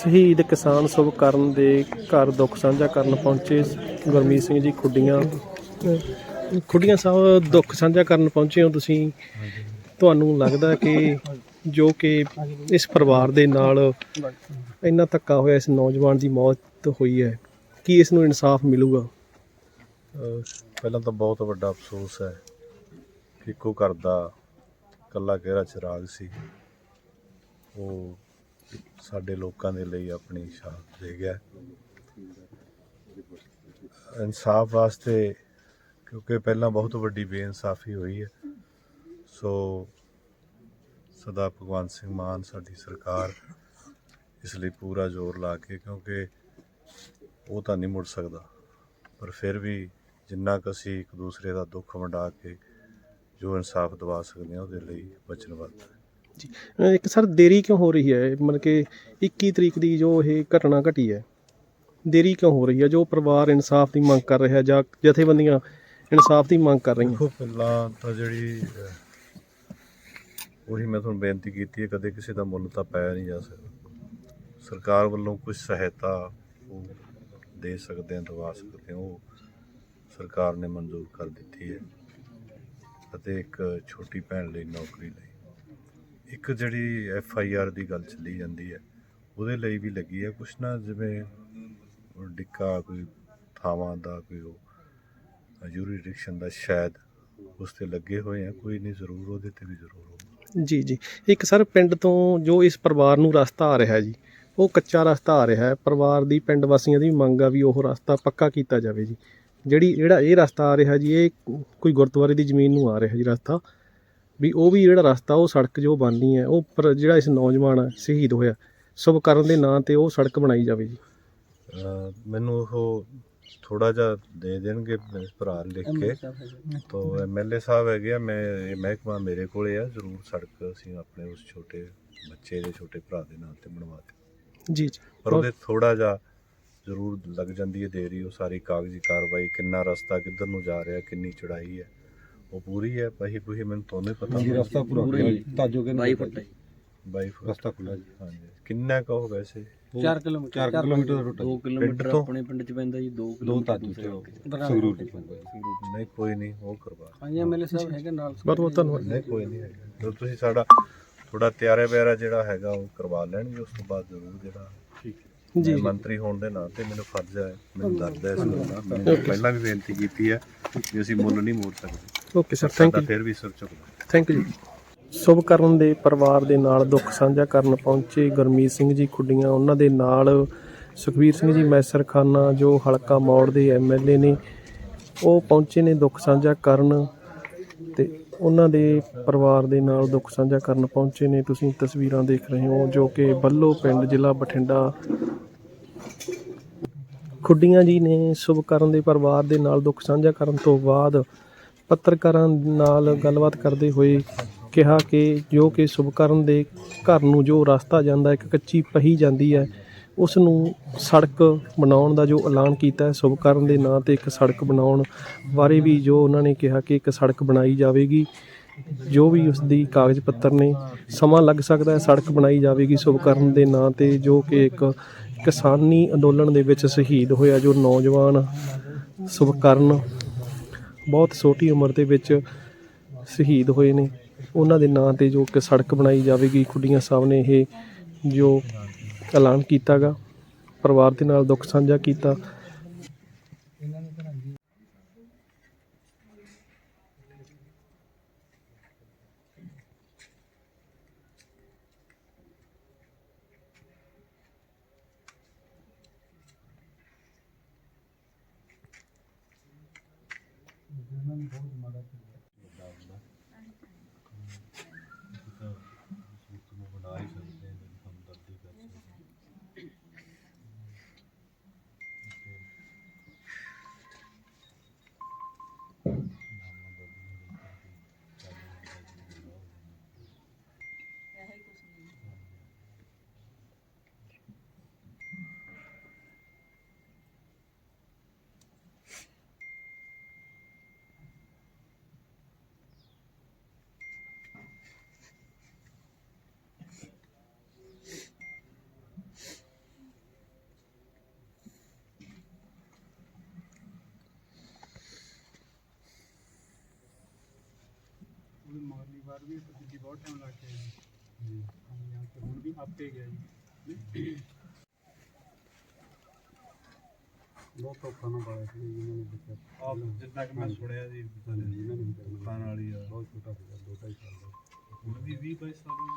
ਸ਼ਹੀਦ ਕਿਸਾਨ ਸ਼ੁਭ ਕਰਨ ਦੇ ਘਰ ਦੁੱਖ ਸਾਂਝਾ ਕਰਨ ਪਹੁੰਚੇ ਗੁਰਮੀਤ ਸਿੰਘ ਜੀ ਖੁੱਡੀਆਂ। ਖੁੱਡੀਆਂ ਸਾਹਿਬ, ਦੁੱਖ ਸਾਂਝਾ ਕਰਨ ਪਹੁੰਚੇ ਹੋ ਤੁਸੀਂ। ਤੁਹਾਨੂੰ ਲੱਗਦਾ ਕਿ ਜੋ ਕਿ ਇਸ ਪਰਿਵਾਰ ਦੇ ਨਾਲ ਇੰਨਾ ਧੱਕਾ ਹੋਇਆ, ਇਸ ਨੌਜਵਾਨ ਦੀ ਮੌਤ ਹੋਈ ਹੈ, ਕੀ ਇਸ ਨੂੰ ਇਨਸਾਫ ਮਿਲੂਗਾ? ਪਹਿਲਾਂ ਤਾਂ ਬਹੁਤ ਵੱਡਾ ਅਫਸੋਸ ਹੈ ਕਿ ਇੱਕੋ ਘਰ ਦਾ ਕੱਲਾ ਕਿਹੜਾ ਚਿਰਾਗ ਸੀ। ਉਹ ਸਾਡੇ ਲੋਕਾਂ ਦੇ ਲਈ ਆਪਣੀ ਸ਼ਹਾਦਤ ਦੇ ਗਿਆ। ਇਨਸਾਫ ਵਾਸਤੇ, ਕਿਉਂਕਿ ਪਹਿਲਾਂ ਬਹੁਤ ਵੱਡੀ ਬੇਇਨਸਾਫੀ ਹੋਈ ਹੈ। ਸੋ ਸਦਾ ਭਗਵੰਤ ਸਿੰਘ ਮਾਨ ਸਾਡੀ ਸਰਕਾਰ ਇਸ ਲਈ ਪੂਰਾ ਜ਼ੋਰ ਲਾ ਕੇ, ਕਿਉਂਕਿ ਉਹ ਤਾਂ ਨਹੀਂ ਮੁੜ ਸਕਦਾ। ਪਰ ਫਿਰ ਵੀ ਜਿੰਨਾ ਕੁ ਅਸੀਂ ਇੱਕ ਦੂਸਰੇ ਦਾ ਦੁੱਖ ਵੰਡਾ ਕੇ ਜੋ ਇਨਸਾਫ ਦਿਵਾ ਸਕਦੇ ਹਾਂ, ਉਹਦੇ ਲਈ ਵਚਨਬੱਧ ਹਾਂ। ਜੀ। ਇੱਕ ਸਰ, ਦੇਰੀ ਕਿਉਂ ਹੋ ਰਹੀ ਹੈ? ਮਤਲਬ ਕਿ 21 ਤਰੀਕ ਦੀ ਜੋ ਇਹ ਘਟਨਾ ਘਟੀ ਹੈ, ਦੇਰੀ ਕਿਉਂ ਹੋ ਰਹੀ ਹੈ? ਜੋ ਪਰਿਵਾਰ ਇਨਸਾਫ ਦੀ ਮੰਗ ਕਰ ਰਿਹਾ ਜਾਂ ਜਥੇਬੰਦੀਆਂ ਇਨਸਾਫ ਦੀ ਮੰਗ ਕਰ ਰਹੀਆਂ? ਦੇਖੋ, ਪਹਿਲਾਂ ਤਾਂ ਜਿਹੜੀ ਉਹੀ ਮੈਂ ਤੁਹਾਨੂੰ ਬੇਨਤੀ ਕੀਤੀ ਹੈ, ਕਦੇ ਕਿਸੇ ਦਾ ਮੁੱਲ ਤਾਂ ਪਾਇਆ ਨਹੀਂ ਜਾ ਸਕਦਾ। ਸਰਕਾਰ ਵੱਲੋਂ ਕੁਝ ਸਹਾਇਤਾ ਉਹ ਦੇ ਸਕਦੇ ਹਾਂ, ਦਵਾ ਸਕਦੇ ਹਾਂ, ਉਹ ਸਰਕਾਰ ਨੇ ਮਨਜ਼ੂਰ ਕਰ ਦਿੱਤੀ ਹੈ। ਅਤੇ ਇੱਕ ਛੋਟੀ ਭੈਣ ਲਈ ਨੌਕਰੀ ਲਈ। ਇੱਕ ਜਿਹੜੀ ਐਫ ਆਈ ਆਰ ਦੀ ਗੱਲ ਚੱਲੀ ਜਾਂਦੀ ਹੈ, ਉਹਦੇ ਲਈ ਵੀ ਲੱਗੀ ਹੈ ਕੁਛ ਨਾ, ਜਿਵੇਂ ਡਿੱਕਾ ਕੋਈ ਥਾਵਾਂ ਦਾ ਕੋਈ ਉਹ ਯੂਰੀਡਿਕਸ਼ਨ ਦਾ ਸ਼ਾਇਦ ਉਸ ਤੇ ਲੱਗੇ ਹੋਏ ਆ, ਕੋਈ ਨਹੀਂ ਜ਼ਰੂਰ ਉਹਦੇ ਤੇ ਵੀ ਜ਼ਰੂਰ ਹੋਊਗਾ। ਜੀ ਜੀ। ਇੱਕ ਸਰ, ਪਿੰਡ ਤੋਂ ਜੋ ਇਸ ਪਰਿਵਾਰ ਨੂੰ ਰਸਤਾ ਆ ਰਿਹਾ ਜੀ, ਉਹ ਕੱਚਾ ਰਸਤਾ ਆ ਰਿਹਾ ਹੈ। ਪਰਿਵਾਰ ਦੀ, ਪਿੰਡ ਵਾਸੀਆਂ ਦੀ ਮੰਗ ਆ ਵੀ ਉਹ ਰਸਤਾ ਪੱਕਾ ਕੀਤਾ ਜਾਵੇ ਜੀ। ਜਿਹੜੀ, ਜਿਹੜਾ ਇਹ ਰਸਤਾ ਆ ਰਿਹਾ ਜੀ, ਇਹ ਕੋਈ ਗੁਰਦੁਆਰੇ ਦੀ ਜ਼ਮੀਨ ਨੂੰ ਆ ਰਿਹਾ ਜੀ ਰਸਤਾ। ਵੀ ਉਹ ਵੀ ਜਿਹੜਾ ਰਸਤਾ ਉਹ ਸੜਕ ਜੋ ਬਣਨੀ ਹੈ ਉਹ ਪਰ ਜਿਹੜਾ ਇਸ ਨੌਜਵਾਨ ਸ਼ਹੀਦ ਹੋਇਆ ਸੁਭਕਰਨ ਦੇ ਨਾਂ ਤੇ ਉਹ ਸੜਕ ਬਣਾਈ ਜਾਵੇ ਜੀ। ਮੈਨੂੰ ਉਹ ਥੋੜਾ ਜਿਹਾ ਦੇ ਦੇਣਗੇ ਭਰਾ ਲਿਖ ਕੇ। ਤੋਂ ਐਮਐਲਏ ਸਾਹਿਬ ਹੈਗੇ ਆ ਮੈਂ ਇਹ ਮਹਿਕਮਾ ਮੇਰੇ ਕੋਲੇ ਆ ਜ਼ਰੂਰ ਸੜਕ ਅਸੀਂ ਆਪਣੇ ਉਸ ਛੋਟੇ ਬੱਚੇ ਦੇ ਛੋਟੇ ਭਰਾ ਦੇ ਨਾਂ ਤੇ ਬਣਵਾ ਦੇ ਜੀ ਜੀ। ਪਰ ਉਹਦੇ ਥੋੜਾ ਜਿਹਾ ਜ਼ਰੂਰ ਲੱਗ ਜਾਂਦੀ ਹੈ ਦੇਰੀ ਉਹ ਸਾਰੀ ਕਾਗਜ਼ੀ ਕਾਰਵਾਈ ਕਿੰਨਾ ਰਸਤਾ ਕਿੱਧਰ ਨੂੰ ਜਾ ਰਿਹਾ ਕਿੰਨੀ ਚੜਾਈ ਹੈ। ਉਹ ਪੂਰੀ ਹੈ ਪਹੀ ਪੁਹੀ ਮੈਨੂੰ ਹੀ ਪਤਾ। ਜੀ ਰਸਤਾ ਪੂਰਾ ਤਾਜੋ ਕੇ 22 ਫੁੱਟ ਹੈ ਬਾਈ ਫੁੱਟ। ਰਸਤਾ ਖੁੱਲਾ ਜੀ। ਹਾਂਜੀ। ਕਿੰਨਾ ਕਹੋ ਵੈਸੇ? 4 ਕਿਲੋਮੀਟਰ 4 ਕਿਲੋਮੀਟਰ ਦਾ ਰੂਟ 2 ਕਿਲੋਮੀਟਰ ਤੋਂ? ਆਪਣੇ ਪਿੰਡ ਚ ਪੈਂਦਾ ਜੀ 2 ਦੋ ਕਿਲੋਮੀਟਰ ਤਾਜੋ ਦੂਸਰੇ ਤੇ ਸੰਗਰੂਰ ਦੀ ਪੈਂਦਾ ਜੀ। ਨਹੀਂ ਕੋਈ ਨਹੀਂ ਉਹ ਕਰਵਾ ਹਾਂਜੀ ਐਮਐਲਏ ਸਾਹਿਬ ਹੈਗੇ ਨਾਲ ਬਹੁਤ ਬਹੁਤ ਧੰਨਵਾਦ। ਨਹੀਂ ਕੋਈ ਨਹੀਂ ਹੈਗਾ। ਜਦੋਂ ਤੁਸੀਂ ਸਾਡਾ ਥੋੜਾ ਤਿਆਰੇ ਬਿਆਰਾ ਜਿਹੜਾ ਹੈਗਾ ਉਹ ਕਰਵਾ ਲੈਣਗੇ ਉਸ ਤੋਂ ਬਾਅਦ ਜ਼ਰੂਰ ਜਿਹੜਾ ਜੀ ਮੈਂ ਮੰਤਰੀ ਹੋਣ ਦੇ ਨਾਤੇ ਮੈਨੂੰ ਫਰਜ਼ ਹੈ ਮੈਨੂੰ ਦਰਦ ਹੈ ਇਸ ਗੱਲ ਦਾ। ਮੈਂ ਪਹਿਲਾਂ ਵੀ ਬੇਨਤੀ ਕੀਤੀ ਹੈ ਕਿ ਅਸੀਂ ਮੁੱਲ ਨਹੀਂ ਮੋੜ ਸਕਦੇ। ਓਕੇ ਸਰ ਥੈਂਕ ਸਾਡਾ ਯੂ ਫਿਰ ਵੀ ਸਿਰ ਝੁਕਦਾ ਥੈਂਕ ਯੂ ਸੁਭਕਰਨ ਦੇ ਪਰਿਵਾਰ ਦੇ ਨਾਲ ਦੁੱਖ ਸਾਂਝਾ ਕਰਨ ਪਹੁੰਚੇ ਗੁਰਮੀਤ ਸਿੰਘ ਜੀ ਖੁੱਡੀਆਂ। ਉਹਨਾਂ ਦੇ ਨਾਲ ਸੁਖਵੀਰ ਸਿੰਘ ਜੀ ਮੈਸਰਖਾਨਾ ਜੋ ਹਲਕਾ ਮੌੜ ਦੇ ਐਮਐਲਏ ਨੇ ਉਹ ਪਹੁੰਚੇ ਨੇ ਦੁੱਖ ਸਾਂਝਾ ਕਰਨ ਤੇ ਉਹਨਾਂ ਦੇ ਪਰਿਵਾਰ ਦੇ ਨਾਲ ਦੁੱਖ ਸਾਂਝਾ ਕਰਨ ਪਹੁੰਚੇ ਨੇ। ਤੁਸੀਂ ਤਸਵੀਰਾਂ ਦੇਖ ਰਹੇ ਹੋ ਜੋ ਕਿ ਬੱਲੋ ਪਿੰਡ ਜ਼ਿਲ੍ਹਾ ਬਠਿੰਡਾ। ਖੁੱਡੀਆਂ ਜੀ ਨੇ ਸੁਭਕਰਨ ਦੇ ਪਰਿਵਾਰ ਦੇ ਨਾਲ ਦੁੱਖ ਸਾਂਝਾ ਕਰਨ ਤੋਂ ਬਾਅਦ ਪੱਤਰਕਾਰਾਂ ਨਾਲ ਗੱਲਬਾਤ ਕਰਦੇ ਹੋਏ ਕਿਹਾ ਕਿ ਜੋ ਕਿ ਸੁਭਕਰਨ ਦੇ ਘਰ ਨੂੰ ਜੋ ਰਸਤਾ ਜਾਂਦਾ ਇੱਕ ਕੱਚੀ ਪਹੀ ਜਾਂਦੀ ਹੈ, ਉਸ ਨੂੰ ਸੜਕ ਬਣਾਉਣ ਦਾ ਜੋ ਐਲਾਨ ਕੀਤਾ ਹੈ ਸੁਭਕਰਨ ਦੇ ਨਾਂ ਤੇ ਇੱਕ ਸੜਕ ਬਣਾਉਣ ਬਾਰੇ ਵੀ ਜੋ ਉਹਨਾਂ ਨੇ ਕਿਹਾ ਕਿ ਇੱਕ ਸੜਕ ਬਣਾਈ ਜਾਵੇਗੀ, ਜੋ ਵੀ ਉਸ ਦੀ ਕਾਗਜ਼ ਪੱਤਰ ਨੇ, ਸਮਾਂ ਲੱਗ ਸਕਦਾ ਹੈ ਸੜਕ ਬਣਾਈ ਜਾਵੇਗੀ ਸੁਭਕਰਨ ਦੇ ਨਾਂ ਤੇ, ਜੋ ਕਿ ਇੱਕ ਕਿਸਾਨੀ ਅੰਦੋਲਨ ਦੇ ਵਿੱਚ ਸ਼ਹੀਦ ਹੋਇਆ ਜੋ ਨੌਜਵਾਨ ਸੁਭਕਰਨ ਬਹੁਤ ਛੋਟੀ ਉਮਰ ਦੇ ਵਿੱਚ ਸ਼ਹੀਦ ਹੋਏ ਨੇ। ਉਹਨਾਂ ਦੇ ਨਾਂ ਤੇ ਜੋ ਕਿ ਸੜਕ ਬਣਾਈ ਜਾਵੇਗੀ ਖੁੱਡੀਆਂ ਸਾਹਿਬ ਨੇ ਇਹ ਜੋ ਐਲਾਨ ਕੀਤਾਗਾ, ਪਰਿਵਾਰ ਦੇ ਨਾਲ ਦੁੱਖ ਸਾਂਝਾ ਕੀਤਾ। ಹೋಗಿ ಮಾಡೋಕ್ಕೆ ਬਾਅਦ ਵੀ ਦਿੱਲੀ ਬਹੁਤ ਟਾਈਮ ਲੱਗ ਗਿਆ ਜੀ यहाँ पे ਹੁਣ ਵੀ ਆਪੇ ਗਿਆ ਜੀ ਬਹੁਤ ਔਖਾ ਨਾ ਪਾਇਆ ਸੀ ਇਹਨਾਂ ਨੇ ਬੱਚਾ ਆਪ ਜਿੱਦਾਂ ਕਿ ਮੈਂ ਸੁਣਿਆ ਜੀ ਇਹਨਾਂ ਨੇ ਖਾਣ ਵਾਲੀ ਆ ਬਹੁਤ ਛੋਟਾ ਸੀਗਾ ਦੋ ਢਾਈ ਸਾਲ ਦਾ ਹੁਣ ਵੀ 20 22 ਸਾਲ ਦੀ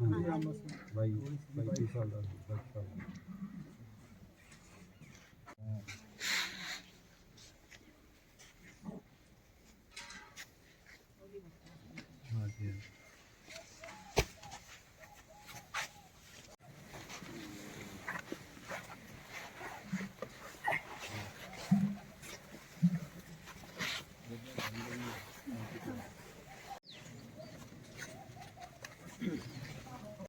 ਹਾਂਜੀ ਬਾਈ ਬਾਈ ਸਾਲ ਦਾ ਬਾਈ ਸਾਲ ਦਾ